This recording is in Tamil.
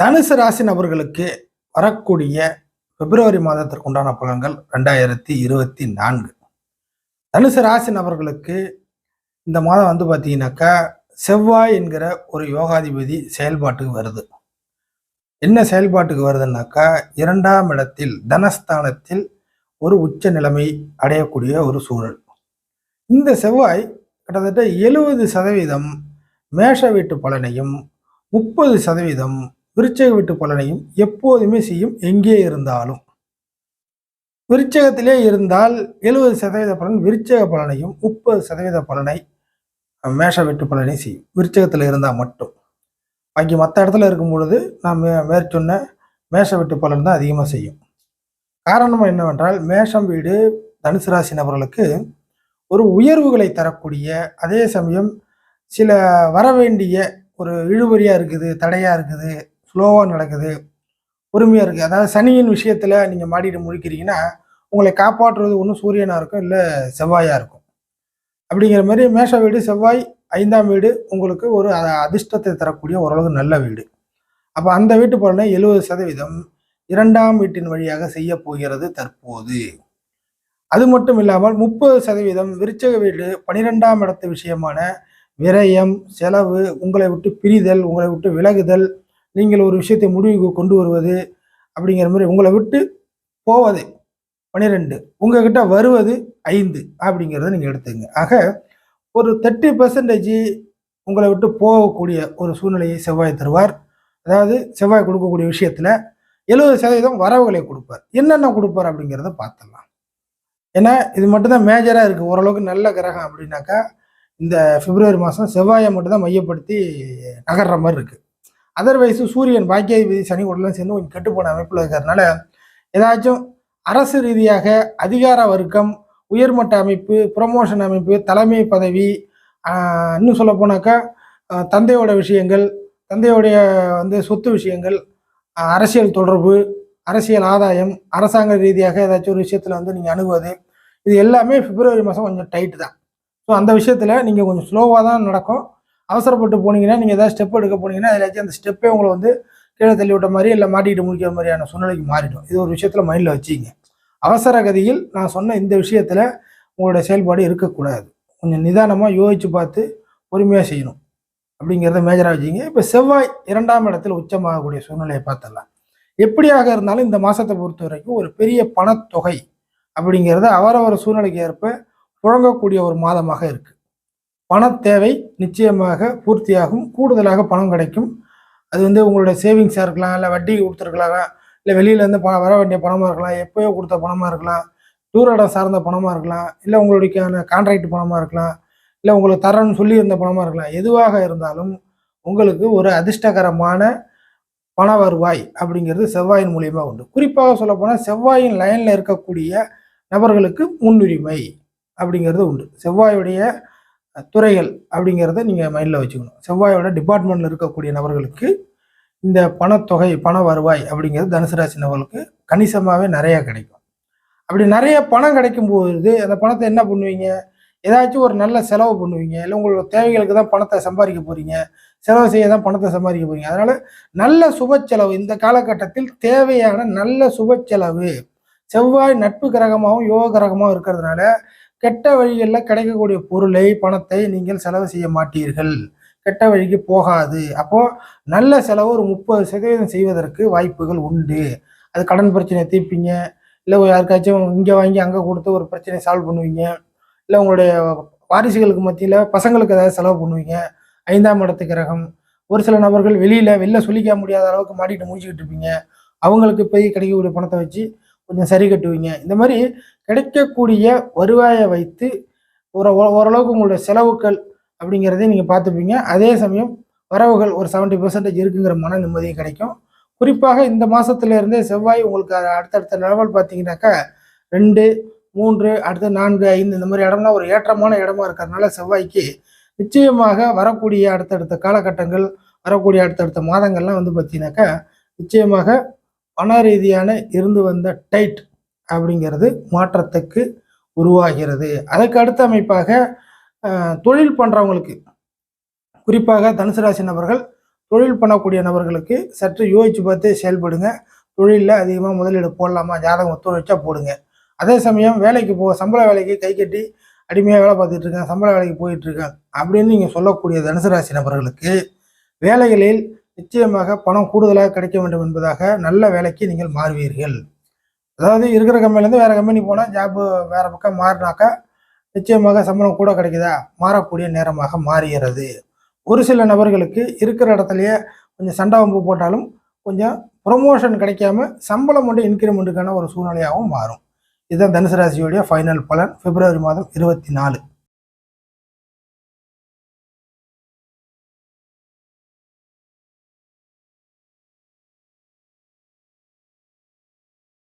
தனுசு ராசி நபர்களுக்கு வரக்கூடிய பிப்ரவரி மாதத்திற்கு உண்டான பலன்கள் ரெண்டாயிரத்தி இருபத்தி நான்கு. தனுசு ராசி நபர்களுக்கு இந்த மாதம் வந்து பார்த்தீங்கன்னாக்கா செவ்வாய் என்கிற ஒரு யோகாதிபதி செயல்பாட்டுக்கு வருது. என்ன செயல்பாட்டுக்கு வருதுன்னாக்கா இரண்டாம் இடத்தில் தனஸ்தானத்தில் ஒரு உச்ச நிலைமை அடையக்கூடிய ஒரு சூழல். இந்த செவ்வாய் கிட்டத்தட்ட எழுபது சதவீதம் மேஷ வீட்டு பலனையும் முப்பது சதவீதம் விருச்சக வீட்டு பலனையும் எப்போதுமே செய்யும் எங்கே இருந்தாலும். விருச்சகத்திலே இருந்தால் எழுபது சதவீத பலன் விருச்சக பலனையும் முப்பது சதவீத பலனை மேஷ வீட்டு பலனை செய்யும். விருச்சகத்தில் இருந்தால் மட்டும். பாக்கி மற்ற இடத்துல இருக்கும் பொழுது நாம் மே மேற்சொன்ன மேஷ வீட்டு பலன் தான் அதிகமாக செய்யும். காரணம் என்னவென்றால் மேஷம் வீடு தனுசு ராசி நபர்களுக்கு ஒரு உயர்வுகளை தரக்கூடிய அதே சமயம் சில வர வேண்டிய ஒரு இழுபறியாக இருக்குது தடையாக இருக்குது ஸ்லோவாக நடக்குது. பொறுமையாக இருக்குது அதாவது சனியின் விஷயத்தில் நீங்கள் மாடிட்டு முழிக்கிறீங்கன்னா உங்களை காப்பாற்றுறது ஒன்று சூரியனாக இருக்கும் இல்லை செவ்வாயாக இருக்கும். அப்படிங்கிற மாதிரி மேஷ வீடு செவ்வாய் ஐந்தாம் வீடு உங்களுக்கு ஒரு அதிர்ஷ்டத்தை தரக்கூடிய ஓரளவு நல்ல வீடு. அப்போ அந்த வீட்டு பலனை எழுபது சதவீதம் இரண்டாம் வீட்டின் வழியாக செய்ய போகிறது தற்போது. அது மட்டும் இல்லாமல் முப்பது சதவீதம் விருச்சக வீடு பனிரெண்டாம் இடத்து விஷயமான விரயம் செலவு உங்களை விட்டு பிரிதல் உங்களை விட்டு விலகுதல் நீங்கள் ஒரு விஷயத்தை முடிவுக்கு கொண்டு வருவது அப்படிங்கிற மாதிரி உங்களை விட்டு போவது பன்னிரெண்டு உங்ககிட்ட வருவது ஐந்து அப்படிங்கிறத நீங்கள் எடுத்துங்க ஆக ஒரு தேர்ட்டி பர்சன்டேஜ் உங்களை விட்டு போகக்கூடிய ஒரு சூழ்நிலையை செவ்வாய் தருவார். அதாவது செவ்வாய் கொடுக்கக்கூடிய விஷயத்தில் எழுபது சதவீதம் வரவுகளை கொடுப்பார். என்னென்ன கொடுப்பார் அப்படிங்கிறத பார்த்துடலாம். ஏன்னா இது மட்டும்தான் மேஜராக இருக்குது ஓரளவுக்கு நல்ல கிரகம் அப்படின்னாக்கா இந்த பிப்ரவரி மாதம் செவ்வாயை மட்டும்தான் மையப்படுத்தி நகர்ற மாதிரி இருக்குது அதர்வைஸ் சூரியன் பாக்கியாதிபதி சனி உடலாம் சேர்ந்து கொஞ்சம் கெட்டுப்போன அமைப்பில் இருக்கிறதுனால ஏதாச்சும் அரசு ரீதியாக அதிகார வர்க்கம் உயர்மட்ட அமைப்பு ப்ரமோஷன் அமைப்பு தலைமை பதவி இன்னும் சொல்ல போனாக்கா தந்தையோட விஷயங்கள் தந்தையோடைய வந்து சொத்து விஷயங்கள் அரசியல் தொடர்பு அரசியல் ஆதாயம் அரசாங்க ரீதியாக ஏதாச்சும் ஒரு விஷயத்தில் வந்து நீங்கள் அணுகுவது இது எல்லாமே பிப்ரவரி மாதம் கொஞ்சம் டைட்டு தான். ஸோ அந்த விஷயத்தில் நீங்கள் கொஞ்சம் ஸ்லோவாக தான் நடக்கும். அவசரப்பட்டு போனீங்கன்னா நீங்கள் ஏதாவது ஸ்டெப் எடுக்க போனீங்கன்னா அதிலாச்சும் அந்த ஸ்டெப்பே உங்களை வந்து கீழே தள்ளி விட்ட மாதிரி இல்லை மாட்டிக்கிட்டு முடிக்கிற மாதிரியான சூழ்நிலைக்கு மாறிடும். இது ஒரு விஷயத்தில் மைண்டில் வச்சுங்க அவசர கதியில் நான் சொன்ன இந்த விஷயத்தில் உங்களுடைய செயல்பாடு இருக்கக்கூடாது. கொஞ்சம் நிதானமாக யோசித்து பார்த்து பொறுமையாக செய்யணும். அப்படிங்கிறத மேஜராக வச்சுங்க இப்போ செவ்வாய் இரண்டாம் இடத்தில் உச்சமாகக்கூடிய சூழ்நிலையை பார்த்தலாம் எப்படியாக இருந்தாலும் இந்த மாதத்தை பொறுத்த வரைக்கும் ஒரு பெரிய பணத்தொகை அப்படிங்கிறது அவரவர் சூழ்நிலைக்கு ஏற்ப புழங்கக்கூடிய ஒரு மாதமாக இருக்குது பண தேவை நிச்சயமாக பூர்த்தியாகும். கூடுதலாக பணம் கிடைக்கும். அது வந்து உங்களுடைய சேவிங்ஸாக இருக்கலாம் இல்லை வட்டி கொடுத்துருக்கலாம் இல்லை வெளியிலேருந்து பணம் வர வேண்டிய பணமாக இருக்கலாம் எப்போயோ கொடுத்த பணமாக இருக்கலாம் டூர் இடம் சார்ந்த பணமாக இருக்கலாம் இல்லை உங்களுடைய கான்ட்ராக்ட் பணமாக இருக்கலாம் இல்லை உங்களுக்கு தரேன்னு சொல்லியிருந்த பணமாக இருக்கலாம். எதுவாக இருந்தாலும் உங்களுக்கு ஒரு அதிர்ஷ்டகரமான பண வருவாய் அப்படிங்கிறது செவ்வாயின் மூலியமாக உண்டு. குறிப்பாக சொல்லப்போனால் செவ்வாயின் லைனில் இருக்கக்கூடிய நபர்களுக்கு முன்னுரிமை அப்படிங்கிறது உண்டு. செவ்வாயுடைய துறைகள் அப்படிங்கிறத நீங்கள் மைண்டில் வச்சுக்கணும். செவ்வாயோட டிபார்ட்மெண்ட்டில் இருக்கக்கூடிய நபர்களுக்கு இந்த பணத்தொகை பண வருவாய் அப்படிங்கிறது தனுசு ராசி நபர்களுக்கு கணிசமாகவே நிறையா கிடைக்கும். அப்படி நிறைய பணம் கிடைக்கும் போது அந்த பணத்தை என்ன பண்ணுவீங்க? ஏதாச்சும் ஒரு நல்ல செலவு பண்ணுவீங்க. இல்லை உங்களோட தேவைகளுக்கு தான் பணத்தை சம்பாதிக்க போகிறீங்க செலவு செய்ய தான் பணத்தை சம்பாதிக்க போகிறீங்க அதனால் நல்ல சுப செலவு இந்த காலகட்டத்தில் தேவையான நல்ல சுப செலவு செவ்வாய் நட்பு கிரகமாகவும் யோக கிரகமாகவும் இருக்கிறதுனால கெட்ட வழிகளில் கிடைக்கக்கூடிய பொருளை பணத்தை நீங்கள் செலவு செய்ய மாட்டீர்கள். கெட்ட வழிக்கு போகாது. அப்போ நல்ல செலவு ஒரு முப்பது சதவீதம் செய்வதற்கு வாய்ப்புகள் உண்டு. அது கடன் பிரச்சனையை தீர்ப்பீங்க. இல்லை யாருக்காச்சும் இங்கே வாங்கி அங்கே கொடுத்து ஒரு பிரச்சனையை சால்வ் பண்ணுவீங்க. இல்லை உங்களுடைய வாரிசுகளுக்கு மத்தியில் பசங்களுக்கு ஏதாவது செலவு பண்ணுவீங்க. ஐந்தாம் இடத்து கிரகம். ஒரு சில நபர்கள் வெளியில் வெளில சொல்லிக்க முடியாத அளவுக்கு மாட்டிட்டு முடிச்சுக்கிட்டு இருப்பீங்க. அவங்களுக்கு போய் கிடைக்கக்கூடிய பணத்தை வச்சு கொஞ்சம் சரி கட்டுவீங்க. இந்த மாதிரி கிடைக்கக்கூடிய வருவாயை வைத்து ஒரு ஓ- ஓரளவுக்கு உங்களுடைய செலவுகள் அப்படிங்கிறதையும் நீங்கள் பார்த்துப்பீங்க. அதே சமயம் வரவுகள் ஒரு செவன்ட்டி பர்சன்டேஜ் இருக்குங்கிற மன நிம்மதியும் கிடைக்கும். குறிப்பாக இந்த மாதத்துலேருந்தே செவ்வாய் உங்களுக்கு அது அடுத்தடுத்த லெவல் பார்த்தீங்கன்னாக்கா ரெண்டு மூன்று அடுத்து நான்கு ஐந்து இந்த மாதிரி இடம்லாம் ஒரு ஏற்றமான இடமா இருக்கிறதுனால செவ்வாய்க்கு நிச்சயமாக வரக்கூடிய அடுத்தடுத்த காலகட்டங்கள் வரக்கூடிய அடுத்தடுத்த மாதங்கள்லாம் வந்து பார்த்தீங்கன்னாக்கா நிச்சயமாக பண ரீதியான இருந்து வந்த டைட் அப்படிங்கிறது மாற்றத்துக்கு உருவாகிறது. அதுக்கு அடுத்த அமைப்பாக தொழில் பண்ணுறவங்களுக்கு குறிப்பாக தனுசு ராசி நபர்கள் தொழில் பண்ணக்கூடிய நபர்களுக்கு சற்று யோசிச்சு பார்த்து செயல்படுங்க. தொழிலில் அதிகமாக முதலீடு போடலாமா? ஜாதகம் ஒத்துழைச்சா போடுங்க. அதே சமயம் வேலைக்கு போ சம்பள வேலைக்கு கை கட்டி அடிமையாக வேலை பார்த்துட்டு இருக்கேன் சம்பள வேலைக்கு போயிட்டு இருக்கேன் அப்படின்னு நீங்கள் சொல்லக்கூடிய தனுசு ராசி நபர்களுக்கு வேலைகளில் நிச்சயமாக பணம் கூடுதலாக கிடைக்க வேண்டும் என்பதாக நல்ல வேலைக்கு நீங்கள் மாறுவீர்கள். அதாவது இருக்கிற கம்பெனிலேருந்து வேறு கம்பெனி போனால் ஜாப்பு வேறு பக்கம் மாறினாக்கா நிச்சயமாக சம்பளம் கூட கிடைக்குதா? மாறக்கூடிய நேரமாக மாறுகிறது. ஒரு சில நபர்களுக்கு இருக்கிற இடத்துலையே கொஞ்சம் சண்டை வம்பு போட்டாலும் கொஞ்சம் ப்ரொமோஷன் கிடைக்காம சம்பளம் மட்டும் இன்க்ரிமெண்ட்டுக்கான ஒரு சூழ்நிலையாகவும் மாறும். இதுதான் தனுசு ராசியோடைய ஃபைனல் பலன் பிப்ரவரி மாதம் இருபத்தி நாலு.